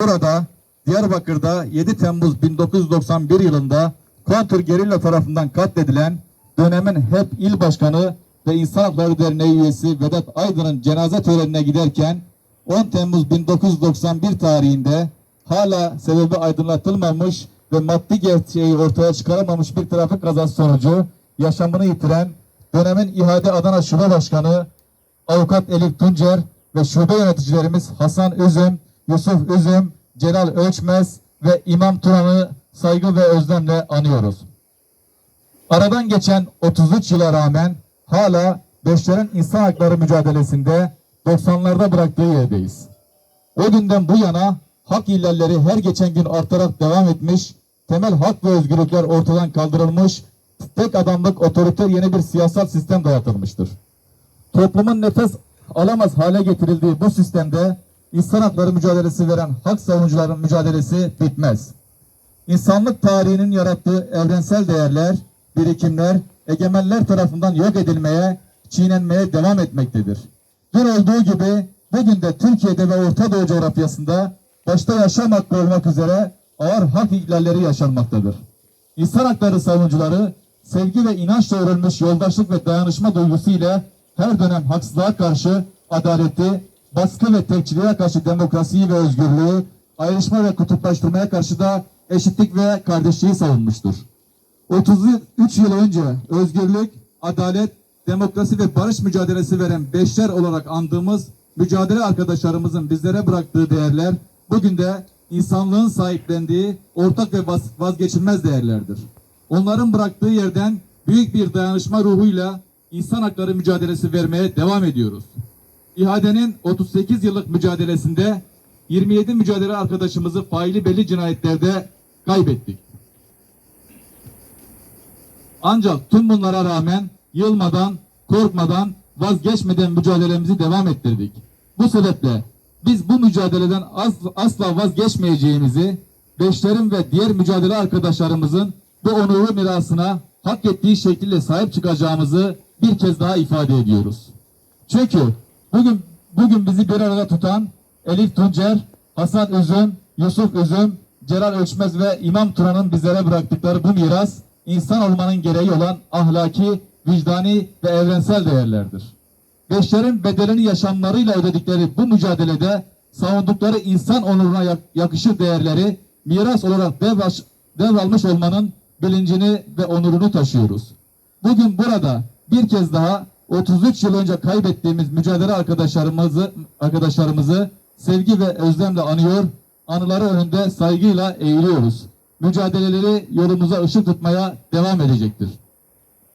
Burada Diyarbakır'da 7 Temmuz 1991 yılında kontur gerilla tarafından katledilen dönemin HEP il başkanı ve İnsan Hakları Derneği üyesi Vedat Aydın'ın cenaze törenine giderken 10 Temmuz 1991 tarihinde hala sebebi aydınlatılmamış ve maddi gerçeği ortaya çıkaramamış bir trafik kazası sonucu yaşamını yitiren dönemin İHA'de Adana Şube Başkanı Avukat Elif Tuncer ve şube yöneticilerimiz Hasan Üzüm, Yusuf Üzüm, Celal Ölçmez ve İmam Turan'ı saygı ve özlemle anıyoruz. Aradan geçen 33 yıla rağmen hala Beşlerin insan hakları mücadelesinde 90'larda bıraktığı yerdeyiz. O günden bu yana hak ihlalleri her geçen gün artarak devam etmiş, temel hak ve özgürlükler ortadan kaldırılmış, tek adamlık otoriter yeni bir siyasal sistem dayatılmıştır toplumun nefes alamaz hale getirildiği bu sistemde insan hakları mücadelesi veren hak savunucuların mücadelesi bitmez. İnsanlık tarihinin yarattığı evrensel değerler, birikimler, egemenler tarafından yok edilmeye, çiğnenmeye devam etmektedir. Dün olduğu gibi bugün de Türkiye'de ve Orta Doğu coğrafyasında başta yaşam hakkı olmak üzere ağır hak ihlalleri yaşanmaktadır. İnsan hakları savunucuları sevgi ve inançla örülmüş yoldaşlık ve dayanışma duygusu ile her dönem haksızlığa karşı adaleti, baskı ve tekçiliğe karşı demokrasiyi ve özgürlüğü, ayrışma ve kutuplaştırmaya karşı da eşitlik ve kardeşliği savunmuştur. 33 yıl önce özgürlük, adalet, demokrasi ve barış mücadelesi veren beşler olarak andığımız mücadele arkadaşlarımızın bizlere bıraktığı değerler bugün de insanlığın sahiplendiği ortak ve vaz- vazgeçilmez değerlerdir. Onların bıraktığı yerden büyük bir dayanışma ruhuyla insan hakları mücadelesi vermeye devam ediyoruz. İhadenin 38 yıllık mücadelesinde 27 mücadele arkadaşımızı faili belli cinayetlerde kaybettik. Ancak tüm bunlara rağmen yılmadan, korkmadan, vazgeçmeden mücadelemizi devam ettirdik. Bu sebeple biz bu mücadeleden as- asla vazgeçmeyeceğimizi, beşlerin ve diğer mücadele arkadaşlarımızın bu onurlu mirasına hak ettiği şekilde sahip çıkacağımızı bir kez daha ifade ediyoruz. Çünkü bugün bugün bizi bir arada tutan Elif Tuncer, Hasan Üzüm, Yusuf Üzüm, Celal Ölçmez ve İmam Turan'ın bizlere bıraktıkları bu miras insan olmanın gereği olan ahlaki, vicdani ve evrensel değerlerdir. Beşlerin bedelini yaşamlarıyla ödedikleri bu mücadelede savundukları insan onuruna yak- yakışır değerleri miras olarak devraş, devralmış olmanın bilincini ve onurunu taşıyoruz. Bugün burada bir kez daha 33 yıl önce kaybettiğimiz mücadele arkadaşlarımızı arkadaşlarımızı sevgi ve özlemle anıyor, anıları önünde saygıyla eğiliyoruz. Mücadeleleri yolumuza ışık tutmaya devam edecektir.